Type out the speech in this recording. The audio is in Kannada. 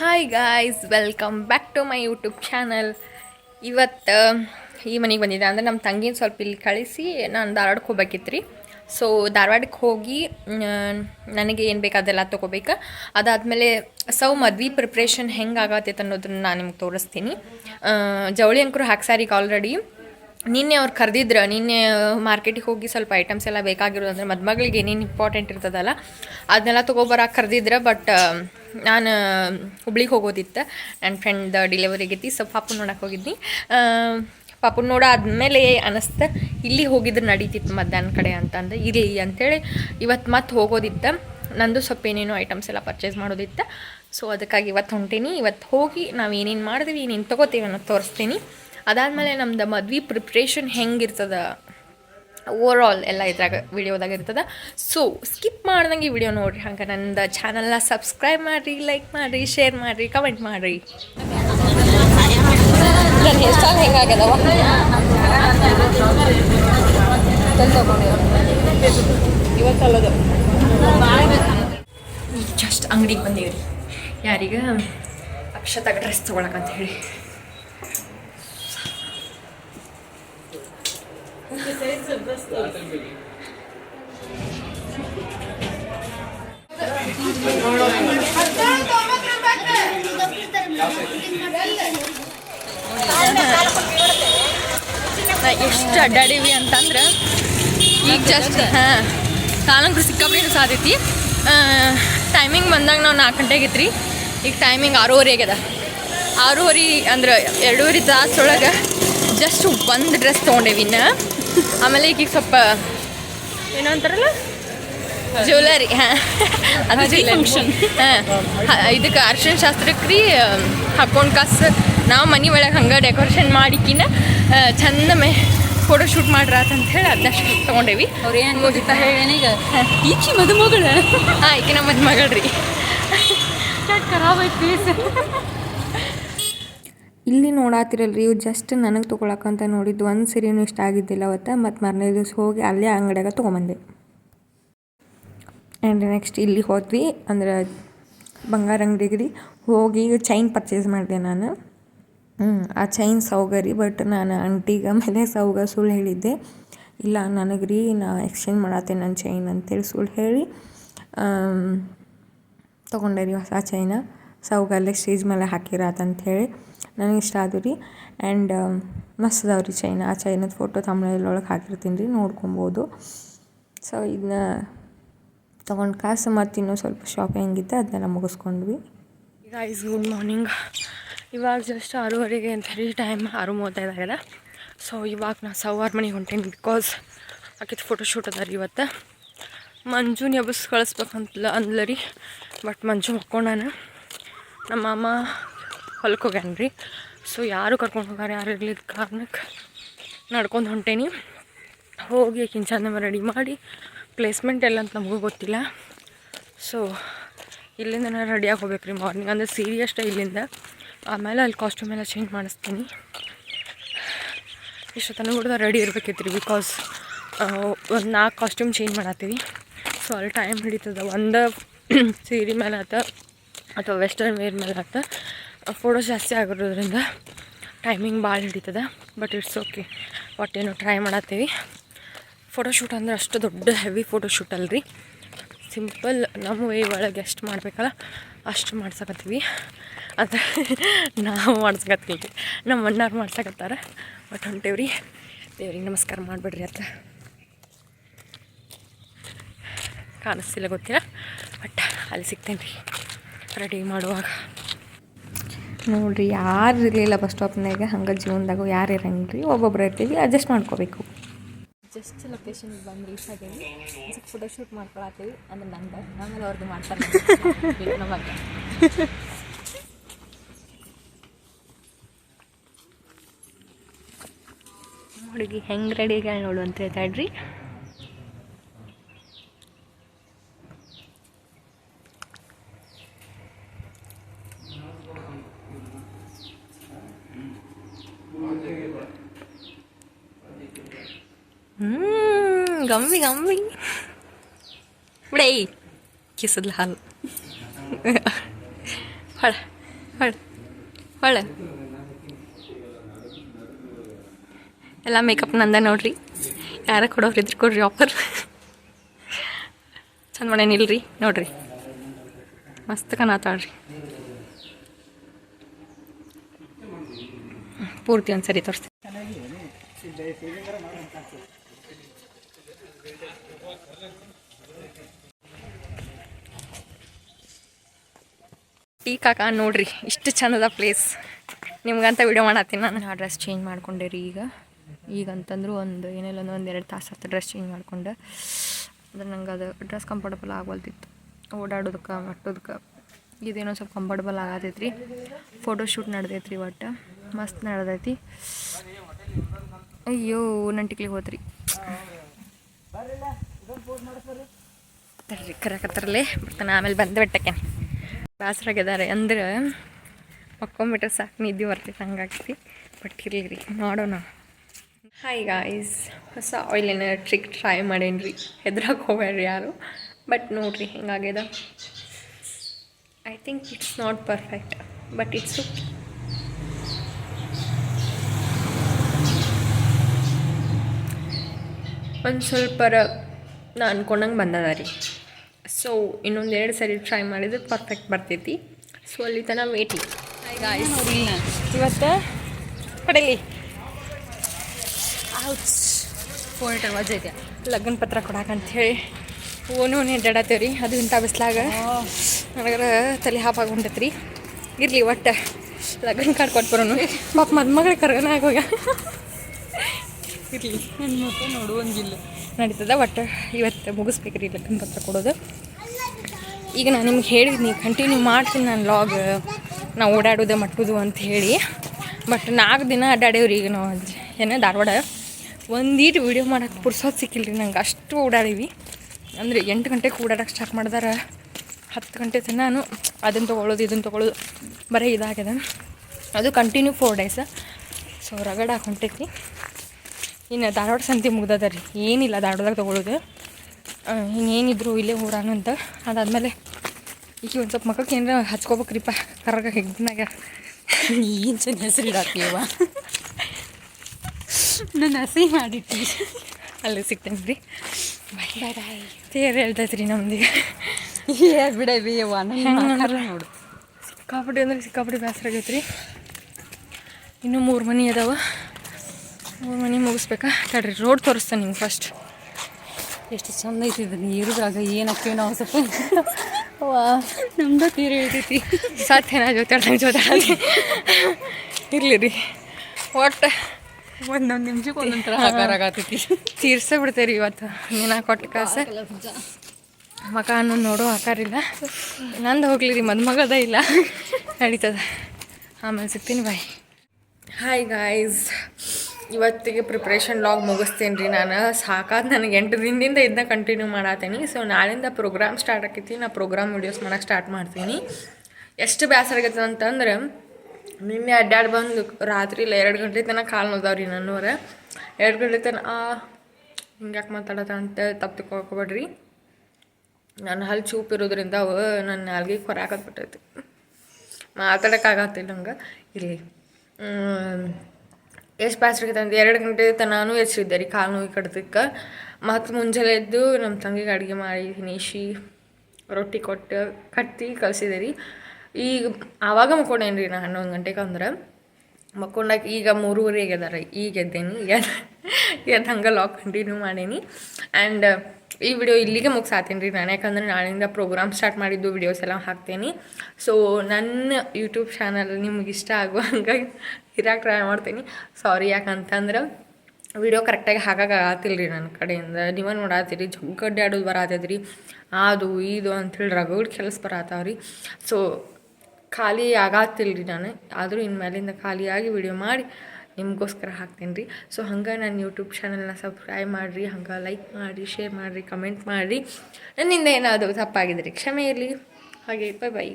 Hi guys welcome back to my YouTube channel ಇವತ್ತು, ಈ ಮನೆಗೆ ಬಂದಿದ್ದೆ ಅಂದರೆ ನಮ್ಮ ತಂಗಿನ ಸ್ವಲ್ಪ ಇಲ್ಲಿ ಕಳಿಸಿ, ನಾನು ಧಾರವಾಡಕ್ಕೆ ಹೋಗ್ಬೇಕಿತ್ತು ರೀ ಸೊ ಧಾರವಾಡಕ್ಕೆ ಹೋಗಿ ನನಗೆ ಏನು ಬೇಕು ಅದೆಲ್ಲ ತೊಗೋಬೇಕು. ಅದಾದಮೇಲೆ ಸೌ ಮದ್ವೆ ಪ್ರಿಪ್ರೇಷನ್ ಹೆಂಗೆ ಆಗತ್ತೈತೆ ಅನ್ನೋದನ್ನ ನಾನು ನಿಮ್ಗೆ ತೋರಿಸ್ತೀನಿ. ಜವಳಿ ಅಂಕರು ಹಾಕ್ಸಾರಿಗೆ ಆಲ್ರೆಡಿ ನಿನ್ನೆ ಅವ್ರು ಕರೆದಿದ್ರು, ನಿನ್ನೆ ಮಾರ್ಕೆಟಿಗೆ ಹೋಗಿ ಸ್ವಲ್ಪ ಐಟಮ್ಸ್ ಎಲ್ಲ ಬೇಕಾಗಿರೋದು ಅಂದರೆ ಮದುಮಗಳಿಗೆ ಏನೇನು ಇಂಪಾರ್ಟೆಂಟ್ ಇರ್ತದಲ್ಲ, ಅದನ್ನೆಲ್ಲ ತೊಗೊಬರಕ್ಕೆ ಕರೆದಿದ್ರು ಬಟ್ ನಾನು ಹುಬ್ಳಿಗೆ ಹೋಗೋದಿತ್ತು ನನ್ನ ಫ್ರೆಂಡ್ ಡಿಲೆವರಿ ಆಗೈತಿ ಸೊ ಪಾಪು ನೋಡಕ್ಕೆ ಹೋಗಿದ್ನಿ. ಪಾಪು ನೋಡಾದ್ಮೇಲೆ ಅನಿಸ್ತ, ಇಲ್ಲಿ ಹೋಗಿದ್ರೆ ನಡೀತಿತ್ತು ಮಧ್ಯಾಹ್ನ ಕಡೆ ಅಂತಂದು ಇರಲಿ ಅಂಥೇಳಿ ಇವತ್ತು ಮತ್ತೆ ಹೋಗೋದಿತ್ತು. ನಂದು ಸ್ವಲ್ಪ ಏನೇನೋ ಐಟಮ್ಸ್ ಎಲ್ಲ ಪರ್ಚೇಸ್ ಮಾಡೋದಿತ್ತು. ಸೊ ಅದಕ್ಕಾಗಿ ಇವತ್ತು ಹೊಂಟೀನಿ. ಇವತ್ತು ಹೋಗಿ ನಾವು ಏನೇನು ಮಾಡಿದ್ವಿ, ಏನೇನು ತೊಗೋತೀವಿ ಅನ್ನೋದು ತೋರಿಸ್ತೀನಿ. ಅದಾದಮೇಲೆ ನಮ್ದು ಮದ್ವೆ ಪ್ರಿಪ್ರೇಷನ್ ಹೆಂಗಿರ್ತದ? ಓವರ್ ಆಲ್ ಎಲ್ಲ ಇದ್ರಾಗ ವಿಡಿಯೋದಾಗ ಇರ್ತದೆ. ಸೊ ಸ್ಕಿಪ್ ಮಾಡ್ದಂಗೆ ಈ ವಿಡಿಯೋ ನೋಡ್ರಿ ಹಂಗೆ. ನಂದು ಚಾನಲ್ನ ಸಬ್ಸ್ಕ್ರೈಬ್ ಮಾಡಿರಿ ಲೈಕ್ ಮಾಡಿರಿ ಶೇರ್ ಮಾಡಿರಿ ಕಮೆಂಟ್ ಮಾಡಿರಿ. ಜಸ್ಟ್ ಅಂಗಡಿಗೆ ಬಂದೀವಿ ರೀ ಯಾರಿಗೆ ಅಕ್ಷತಾಗ ಡ್ರೆಸ್ ತೊಗೊಳಕಂತ ಹೇಳಿ. ಎಷ್ಟು ಅಡ್ಡಾಡೀವಿ ಅಂತಂದ್ರೆ, ಈಗ ಜಸ್ಟ್ ಹಾಂ ಕಾಲಂಕರು ಸಿಕ್ಕಾಪಟ್ಟೆ ಸಾಧೈತಿ ಟೈಮಿಂಗ್ ಬಂದಾಗ ನಾವು ನಾಲ್ಕು ಗಂಟೆಗೆ ರೀ ಈಗ ಟೈಮಿಂಗ್ ಆರೂವರೆ ಆಗ್ಯದ. ಆರೂವರೆ ಅಂದ್ರೆ ಎರಡೂವರೆ ತಾಸೊಳಗೆ ಜಸ್ಟ್ ಒಂದು ಡ್ರೆಸ್ ತೊಗೊಂಡೇವಿ ಇನ್ನು. ಆಮೇಲೆ ಈಗ ಈಗ ಸ್ವಲ್ಪ ಏನೋ ಅಂತಾರಲ್ಲ? ಜ್ಯುವೆಲರಿ ಹಾಂ. ಅದು ಫಂಕ್ಷನ್ ಹಾಂ. ಇದಕ್ಕೆ ಅರ್ಶಿಣ ಶಾಸ್ತ್ರಕ್ಕೆ ರೀ ಹಾಕೊಂಡು ಕಾಸು ನಾವು ಮನೆ ಒಳಗೆ ಹಂಗೆ ಡೆಕೋರೇಷನ್ ಮಾಡಿಕಿನ ಚಂದ ಮೇ ಫೋಟೋ ಶೂಟ್ ಮಾಡ್ರಾತ ಅಂತ ಹೇಳಿ ಅದನ್ನಷ್ಟು ತೊಗೊಂಡೇವಿ. ಅವ್ರು ಏನು ಹೇಳೀಗ ಈಚಿ ಮದುಮಗಳ. ಹಾಂ ಈಕೆ ನಮ್ಮ ಮದುಮಗಳ್ರಿ ಖರಾಬ್ ಐತಿ ಇಲ್ಲಿ ನೋಡಾತಿರಲ್ರಿ, ಇವು ಜಸ್ಟ್ ನನಗೆ ತೊಗೊಳಕಂತ ನೋಡಿದ್ದು ಒಂದು ಸೀರೆನೂ ಇಷ್ಟ ಆಗಿದ್ದಿಲ್ಲ ಅವತ್ತು, ಮತ್ತು ಮಾರನೇ ದಿವಸ ಹೋಗಿ ಅಲ್ಲೇ ಅಂಗಡಿಯಾಗ ತೊಗೊಂಬಂದೆ. ಆ್ಯಂಡ್ ನೆಕ್ಸ್ಟ್ ಇಲ್ಲಿ ಹೋದ್ವಿ, ಅಂದ್ರೆ ಬಂಗಾರ ಅಂಗಡಿಗೆ ಹೋಗಿ ಚೈನ್ ಪರ್ಚೇಸ್ ಮಾಡಿದೆ ನಾನು. ಆ ಚೈನ್ ಸೌಗರಿ ಬಟ್ ನಾನು ಅಂಟಿಗೆ ಮೇಲೆ ಸೌಗ ಸುಳ್ಳು ಹೇಳಿದ್ದೆ. ಇಲ್ಲ ನನಗೆ ರೀ ನಾ ಎಕ್ಸ್ಚೇಂಜ್ ಮಾಡತ್ತೇನೆ ನನ್ನ ಚೈನ್ ಅಂತೇಳಿ ಸುಳ್ಳು ಹೇಳಿ ತೊಗೊಂಡೆ ರೀ ಹೊಸ ಚೈನ ಸೌಗಲ್ಲೇ ಸ್ಟೇಜ್ ಮೇಲೆ ಹಾಕಿರತ್ತಂಥೇಳಿ ನನಗೆ ಇಷ್ಟ ಆದವು ರೀ. ಆ್ಯಂಡ್ ಮಸ್ತ್ ಅದಾವ ರೀ ಚೈನ ಆ ಚೈನದ ಫೋಟೋ ತಮಿಳೊಳಗೆ ಹಾಕಿರ್ತೀನಿ ರೀ, ನೋಡ್ಕೊಬೋದು. ಸೊ ಇದನ್ನ ತೊಗೊಂಡು ಕಾಸು ಮತ್ತು ಇನ್ನೂ ಸ್ವಲ್ಪ ಶಾಪಿಂಗ್ ಇತ್ತು ಅದನ್ನೆಲ್ಲ ಮುಗಿಸ್ಕೊಂಡ್ವಿ. ಗೈಸ್ ಗುಡ್ ಮಾರ್ನಿಂಗ್ ಇವಾಗ ಜಸ್ಟ್ ಆರೂವರೆಗೆ ಅಂತ ಹೇಳಿ ಟೈಮ್ ಆರು ಮೂವತ್ತೈದು ಆಗ್ಯದ ಸೊ ಇವಾಗ ನಾ ಸವಾರ್ ಮನೆಗೆ ಹೊಂಟೇನಿ ಬಿಕಾಸ್ ಆಕಿತ್ತು ಫೋಟೋ ಶೂಟ್ ಅದ ರೀ ಇವತ್ತು. ಮಂಜುನ ಎಬ್ಬಸ್ ಕಳಿಸ್ಬೇಕಂತಲ್ಲ ಅಂದ್ಲ ರೀ ಬಟ್ ಮಂಜು ಮಕ್ಕೊಂಡಾನ. ನಮ್ಮ ಮಾಮ ಹೊಲಕ್ಕೆ ಹೋಗ್ಯಾನ ರೀ ಸೊ ಯಾರು ಕರ್ಕೊಂಡು ಹೋಗಾರ, ಯಾರು ಇರಲಿ ಕಾರಣಕ್ಕೆ ನಡ್ಕೊಂಡು ಹೊಂಟೇನಿ. ಹೋಗಿ ಆಕಿನ ರೆಡಿ ಮಾಡಿ ಪ್ಲೇಸ್ಮೆಂಟ್ ಎಲ್ಲ ಅಂತ ನಮಗೂ ಗೊತ್ತಿಲ್ಲ. ಸೊ ಇಲ್ಲಿಂದ ನಾನು ರೆಡಿಯಾಗಿ ಹೋಗ್ಬೇಕು ರೀ ಮಾರ್ನಿಂಗ್ ಅಂದರೆ ಸೀರೆ ಅಷ್ಟೇ ಇಲ್ಲಿಂದ ಆಮೇಲೆ ಅಲ್ಲಿ ಕಾಸ್ಟ್ಯೂಮ್ ಎಲ್ಲ ಚೇಂಜ್ ಮಾಡಿಸ್ತೀನಿ. ಇಷ್ಟೊತ್ತನೂ ಕೂಡ ರೆಡಿ ಇರ್ಬೇಕಿತ್ತು ರೀ ಬಿಕಾಸ್ ಒಂದು ನಾಲ್ಕು ಕಾಸ್ಟ್ಯೂಮ್ ಚೇಂಜ್ ಮಾಡತ್ತೀವಿ. ಸೊ ಅಲ್ಲಿ ಟೈಮ್ ಹಿಡಿತದ. ಒಂದು ಸೀರೆ ಮೇಲೆ ಆತ, ಅಥವಾ ವೆಸ್ಟರ್ನ್ ವೇರ್ ಮೇಲೆ ಆತ. ಫೋಟೋ ಜಾಸ್ತಿ ಆಗಿರೋದ್ರಿಂದ ಟೈಮಿಂಗ್ ಭಾಳ ಹಿಡಿತದ ಬಟ್ ಇಟ್ಸ್ ಓಕೆ ಒಟ್ಟೇನೋ ಟ್ರೈ ಮಾಡತ್ತೀವಿ. ಫೋಟೋಶೂಟ್ ಅಂದ್ರೆ ಅಷ್ಟು ದೊಡ್ಡ ಹೆವಿ ಫೋಟೋಶೂಟ್ ಅಲ್ರಿ. ಸಿಂಪಲ್ ನಮ್ಮ ವೇ ಒಳಗೆ ಎಷ್ಟು ಮಾಡಬೇಕಲ್ಲ, ಅಷ್ಟು ಮಾಡ್ಸಕತ್ತೀವಿ. ಅದು ನಾವು ಮಾಡ್ಸಕತ್ತೀವಿ. ನಮ್ಮ ಅಣ್ಣಾರು ಮಾಡ್ಸಕತ್ತಾರ. ಬಟ್ ಹೊಂಟೇವ್ರಿ. ದೇವ್ರಿಗೆ ನಮಸ್ಕಾರ ಮಾಡಿಬಿಡ್ರಿ ಅಂತ ಕಾಣಿಸ್ತಿಲ್ಲ ಗೊತ್ತಿಲ್ಲ ಬಟ್ ಅಲ್ಲಿ ಸಿಗ್ತೇನೆ ರೀ ರೆಡಿ ಮಾಡುವಾಗ. ನೋಡಿರಿ ಯಾರು ಇರಲಿಲ್ಲ ಬಸ್ ಸ್ಟಾಪ್ನಾಗ ಹಂಗೆ ಜೀವನದಾಗ ಯಾರು ಇರಂಗಿಲ್ಲ ರೀ ಒಬ್ಬೊಬ್ರು ಇರ್ತೀವಿ ಅಡ್ಜಸ್ಟ್ ಮಾಡ್ಕೋಬೇಕು. ಜಸ್ಟ್ ಲೊಕೇಶನ್ಗೆ ಬಂದು ರೀಚ್ ಆಗೇವಿ ಫೋಟೋ ಶೂಟ್ ಮಾಡ್ಕೊಳತ್ತೀವಿ. ಅಂದ್ರೆ ನಂದು. ಆಮೇಲೆ ಅವ್ರದ್ದು ಮಾಡ್ತಾರೆ. ನಮಗೆ ಹುಡುಗಿ ಹೆಂಗೆ ರೆಡಿ ಆಗ್ಯಾಳ ನೋಡು ಅಂತ ಹೇಳ್ತಾಳ್ರಿ ಗಮ್ಮಿ ಗಮ್ಮಿ ಬಿಡೈ ಕಿಸದ್ಲ ಹಾಲು. ಹೊಳ ಹೊಳ ಹೊಳ. ಎಲ್ಲ ಮೇಕಪ್ ನಂದ ನೋಡ್ರಿ. ಯಾರ ಕೊಡೋರು ಇದ್ರೆ ಕೊಡ್ರಿ ಆಫರ್ ಚಂದ ಮನೆ ಇಲ್ರಿ ನೋಡ್ರಿ. ಮಸ್ತ್ ಕಾಣತ್ತಾಳ್ರಿ ಪೂರ್ತಿ ಒಂದ್ಸರಿ ತೋರಿಸ್ತೀನಿ. ಟೀ ಕಾಕ, ನೋಡ್ರಿ, ಇಷ್ಟು ಚಂದದ ಪ್ಲೇಸ್ ನಿಮ್ಗಂತ ವಿಡಿಯೋ ಮಾಡತ್ತೀನಿ ನಾನು. ಡ್ರೆಸ್ ಚೇಂಜ್ ಮಾಡ್ಕೊಂಡೆ ರೀ ಈಗ. ಈಗ ಅಂತಂದ್ರು ಒಂದು ಏನಿಲ್ಲ, ಒಂದು ಎರಡು ತಾಸು ಹತ್ತು ಡ್ರೆಸ್ ಚೇಂಜ್ ಮಾಡಿಕೊಂಡೆ. ಅಂದ್ರೆ ನಂಗೆ ಅದು ಡ್ರೆಸ್ ಕಂಫರ್ಟಬಲ್ ಆಗವಲ್ತಿತ್ತು. ಓಡಾಡೋದಕ್ಕೆ ಮಟ್ಟೋದಕ್ಕೆ ಇದೇನೋ ಸ್ವಲ್ಪ ಕಂಫರ್ಟಬಲ್ ಆಗತ್ತೈತಿ ರೀ ಫೋಟೋಶೂಟ್ ನಡೆದೈತಿ ರೀ ಒಟ್ಟು. ಮಸ್ತ್ ನಡ್ದೈತಿ. ಅಯ್ಯೋ ನಂಟಿಕ್ಲಿಗೆ ಹೋತ್ರಿ. ತರ್ರಿ ಕರಕತ್ತರಲ್ಲೇ ಬರ್ತಾನೆ, ಆಮೇಲೆ ಬಂದು ಬಿಟ್ಟಕ್ಕೆ ಬೇಸರಾಗಿದ್ದಾರೆ ಅಂದ್ರೆ ಮಕ್ಕೊಂಬಿಟ್ರೆ ಸಾಕು ನಿದ್ದೆ ಬರ್ತೈತೆ ಹಂಗಾಗ್ತಿ ಬಟ್ ಇರಲಿ ರೀ ನೋಡೋಣ. ಹಾಯ್ ಗಾಯ್ಸ್ ಹೊಸ ಆಯಿಲಿನ ಟ್ರಿಕ್ ಟ್ರೈ ಮಾಡೇನಿ ಹೆದ್ರಾಗ ಹೋಗ್ಬೇಡ್ರಿ ಯಾರು? ಬಟ್ ನೋಡ್ರಿ, ಹೆಂಗಾಗ್ಯದ? I think it's not perfect but it's ಒಂದು ಸ್ವಲ್ಪರ ನಾ ಅನ್ಕೊಂಡಂಗೆ ಬಂದದ ರೀ. ಸೊ ಇನ್ನೊಂದು ಎರಡು ಸರಿ ಟ್ರೈ ಮಾಡಿದ್ರೆ ಪರ್ಫೆಕ್ಟ್ ಬರ್ತೈತಿ. ಸೊ ಅಲ್ಲಿ ತನಕ ವೇಟಿ ಇವತ್ತು ಕೊಡಲಿ ಫೋನ್ ವಜೆ ಲಗ್ನ ಪತ್ರ ಕೊಡಾಕಂಥೇಳಿ ಓನು ಅಡ್ಡಾಡತ್ತೇವೆ ರೀ. ಅದು ಇಂಥ ಬಿಸ್ಲಾಗ. ನನಗರ ತಲೆ ಹಾಪಾಗಿ ರೀ ಇರಲಿ ಒಟ್ಟು. ಲಗ್ನ ಕಾರ್ಡ್ ಕೊಟ್ಟು ಬರೋನು ಪಾಪ ಮದುಮಗಳಿಗೆ ಕರ್ಗನ ಆಗೋಗ. ಇರಲಿ. ಹೆಣ್ಮಕ್ಳು ನೋಡುವಂಗಿಲ್ಲ ನಡೀತದ ಒಟ್ಟು ಇವತ್ತು ಮುಗಿಸ್ಬೇಕ್ರಿ ಲಗ್ನ ಪತ್ರ ಕೊಡೋದು. ಈಗ ನಾನು ನಿಮ್ಗೆ ಹೇಳಿದ್ನಿ ಕಂಟಿನ್ಯೂ ಮಾಡ್ತೀನಿ ನಾನು ಲಾಗ್ ನಾವು ಓಡಾಡೋದೆ ಮಟ್ಟುದು ಅಂತ ಹೇಳಿ. ಬಟ್ ನಾಲ್ಕು ದಿನ ಅಡ್ಡಾಡೇವ್ರಿ ಈಗ ನಾವು ಏನೇ ಧಾರವಾಡ. ಒಂದೀಟು ವೀಡಿಯೋ ಮಾಡೋಕ್ಕೆ ಪುರ್ಸೋದು ಸಿಕ್ಕಿಲ್ಲ ರೀ ನಂಗೆ, ಅಷ್ಟು ಓಡಾಡೀವಿ. ಅಂದರೆ ಎಂಟು ಗಂಟೆಗೆ ಓಡಾಡಕ್ಕೆ ಸ್ಟಾರ್ಟ್ ಮಾಡಿದಾರ, ಹತ್ತು ಗಂಟೆ ತನಕ ನಾನು ಅದನ್ನು ತೊಗೊಳ್ಳೋದು ಇದನ್ನು ತೊಗೊಳ್ಳೋದು ಬರೀ ಇದಾಗ್ಯದ. ಅದು ಕಂಟಿನ್ಯೂ ಫೋರ್ ಡೇಸ್ ಸೊ ರಗಡ ಹೊಂಟೈತಿ ಇನ್ನು ಧಾರವಾಡ ಸಂತೆ ಮುಗ್ದದ ರೀ. ಏನಿಲ್ಲ ಧಾರವಾಡದಾಗ ತೊಗೊಳೋದು. ಇನ್ನೇನಿದ್ರು ಇಲ್ಲೇ ಅಂತ. ಅದಾದಮೇಲೆ ಈಗ ಒಂದು ಸ್ವಲ್ಪ ಮಕ್ಕಳಿಗೆ ಏನಾರ ಹಚ್ಕೋಬೇಕ್ರಿಪ್ಪ. ಕರ್ಗ ಹೆಗ್ನಾಗ ಏನು ಚೆನ್ನ ಹೆಸರು ಇಡಾಕ್ತೀವ ನನ್ನ ಹಸಿ ಮಾಡಿಟ್ಟಿ. ಅಲ್ಲಿ ಸಿಗ್ತೇನೆ ರೀ. ಬಾಯ್ ಬಾಯ್ ಬಾಯ್ ತೇರು ಹೇಳ್ತೈತೆ ರೀ ನಮ್ದೀಗ. ಏ ಬಿಡ ಬೇಯವ್ವ ನೋಡು ಸಿಕ್ಕಾಪಟ್ಟಿ ಅಂದ್ರೆ ಸಿಕ್ಕಾಪಟ್ಟಿ ಬೇಸರ ಆಗೈತೆ ರೀ ಇನ್ನೂ ಮೂರು ಮನೆ ಅದಾವ. ಮನೆ ಮುಗಿಸ್ಬೇಕಾ? ತಡ್ರಿ ರೋಡ್ ತೋರಿಸ್ತೇನೆ ನಿಮ್ಗೆ ಫಸ್ಟ್ ಎಷ್ಟು ಚಂದ ಐತಿ ಇದು ಏನಕ್ಕೆ ನಾವು ಸ್ವಲ್ಪ ವಾ. ನಮ್ದು ತೀರ ಹೇಳ್ತೈತಿ ಸಾಧ್ಯನ ಜೊತೆ ಜೊತೆ ಇರಲಿ ರೀ. ಒಟ್ಟು. ಒಂದೊಂದು ನಿಮಿಷಕ್ಕೆ ಒಂದೊಂದು ಥರ ಆಕಾರ ಆಗತ್ತೈತಿ. ತೀರ್ಸೇ ಬಿಡ್ತೇವೆ ಇವತ್ತು. ನೀನು ಕೊಟ್ಟು ಕಾಸು. ಮಕ ಅನ್ನು ನೋಡೋ ಆಕಾರ ಇಲ್ಲ. ನಂದು ಹೋಗ್ಲಿ ರೀ ಮದುಮಗದ ಇಲ್ಲ. ನಡೀತದ. ಆಮೇಲೆ ಸಿಗ್ತೀನಿ ಬಾಯ್ ಹಾಯ್ ಗಾಯ್ಸ್ ಇವತ್ತಿಗೆ ಪ್ರಿಪ್ರೇಷನ್ ಲಾಗ್ ಮುಗಿಸ್ತೀನಿ ರೀ ನಾನು. ಸಾಕಾದ ನನಗೆ ಎಂಟು ದಿನದಿಂದ ಇದನ್ನ ಕಂಟಿನ್ಯೂ ಮಾಡತ್ತೀನಿ ಸೊ ನಾಳಿಂದ ಪ್ರೋಗ್ರಾಮ್ ಸ್ಟಾರ್ಟ್ ಆಕೈತಿ. ನಾ ಪ್ರೋಗ್ರಾಮ್ ವೀಡಿಯೋಸ್ ಮಾಡಕ್ಕೆ ಸ್ಟಾರ್ಟ್ ಮಾಡ್ತೀನಿ. ಎಷ್ಟು ಬೇಸರ ಆಗೈತೆ ಅಂತಂದ್ರೆ, ನಿನ್ನೆ ಅಡ್ಡಾಡಿ ಬಂದು ರಾತ್ರಿ ಇಲ್ಲ, ಎರಡು ಗಂಟೆ ತನಕ ಕಾಲು ನೋದಾವ್ರಿ ನನ್ನವರ. ಎರಡು ಗಂಟೆ ತನಕ ಹಿಂಗ್ಯಾಕೆ ಮಾತಾಡೋದ ಅಂತ ತಪ್ಪು ತಿಳ್ಕೊಬೇಡ್ರಿ. ನನ್ನ ಹಲ್ಲು ಚೂಪ್ ಇರೋದ್ರಿಂದ ಅವು ನನ್ನ ನಾಲ್ಗೆ ಕೊರಾಕತ್ಬಿಟ್ಟೈತಿ ಮಾತಾಡೋಕ್ಕಾಗತ್ತಿಲ್ಲ ನಂಗೆ ಇರಲಿ ಎಷ್ಟು ಬೇಸರ ಅಂತ ಎರಡು ಗಂಟೆ ತನಾನು ಎಚ್ಚರಿದ್ದೆ ರೀ, ಕಾಲು ನೋವು ಕಡ್ದಕ್ಕೆ ಮತ್ತು ಮುಂಜಾನೆ ಎದ್ದು ನಮ್ಮ ತಂಗಿಗೆ ಅಡುಗೆ ಮಾಡಿ ತಿನ್ನಿಸಿ ರೊಟ್ಟಿ ಕೊಟ್ಟು, ಕಟ್ಟಿ ಕಳಿಸಿದೆ ರೀ. ಈಗ ಆವಾಗ ಮಕ್ಕೊಂಡೇನಿ ರೀ ನಾ ಹನ್ನೊಂದು ಗಂಟೆಗೆ ಅಂದ್ರೆ? ಮಕ್ಕೊಂಡಾಗ ಈಗ ಮೂರುವರೆ ಆಗ್ಯದಾರ ಈಗ ಎದ್ದೇನಿ ಎದ್ದು ಎದ್ದು ಹಂಗೆ ಲಾಕ್ ಕಂಟಿನ್ಯೂ ಮಾಡೇನಿ. ಆ್ಯಂಡ್ ಈ ವಿಡಿಯೋ ಇಲ್ಲಿಗೆ ಮುಗಿಸಾತೀನಿ ರೀ ನಾನು. ಯಾಕಂದ್ರೆ ನಾಳೆಯಿಂದ ಪ್ರೋಗ್ರಾಮ್ ಸ್ಟಾರ್ಟ್ ಮಾಡಿದ್ದು ವಿಡಿಯೋಸ್ ಎಲ್ಲ ಹಾಕ್ತೇನೆ. ಸೊ ನನ್ನ ಯೂಟ್ಯೂಬ್ ಚಾನಲ್ ನಿಮ್ಗೆ ಇಷ್ಟ ಆಗುವ ಹಂಗಾಗಿ ಇರಕ್ಕೆ ಟ್ರೈ ಮಾಡ್ತೀನಿ. ಸಾರಿ ಯಾಕಂತಂದ್ರೆ ವಿಡಿಯೋ ಕರೆಕ್ಟಾಗಿ ಹಾಕಕ್ಕೆ ಆಗತ್ತಿಲ್ಲ ರೀ ನನ್ನ ಕಡೆಯಿಂದ. ನೀವೇ ನೋಡಾತೀರಿ ಜಗ್ಗಡ್ಡೆ ಆಡೋದು ಬರತ್ತೈತೆ ರೀ ಅದು, ಇದು ಅಂಥೇಳಿ ರಗಡ್ ಕೆಲಸ ಬರತ್ತಾವ ರೀ. ಸೊ ಖಾಲಿ ಆಗತ್ತಿಲ್ಲ ರೀ ನಾನು. ಆದರೂ ಇನ್ಮೇಲಿಂದ ಖಾಲಿಯಾಗಿ ವಿಡಿಯೋ ಮಾಡಿ ನಿಮಗೋಸ್ಕರ ಹಾಕ್ತೀನಿ ರೀ ಸೊ ಹಂಗೆ ನನ್ನ ಯೂಟ್ಯೂಬ್ ಚಾನಲ್ನ ಸಬ್ಸ್ಕ್ರೈಬ್ ಮಾಡಿರಿ, ಹಂಗೆ ಲೈಕ್ ಮಾಡಿರಿ ಶೇರ್ ಮಾಡಿರಿ ಕಮೆಂಟ್ ಮಾಡಿರಿ. ನನ್ನಿಂದ ಏನಾದರೂ ತಪ್ಪಾಗಿದ್ರಿ ಕ್ಷಮೆ ಇರಲಿ. ಹಾಗೆ ಬೈ ಬೈ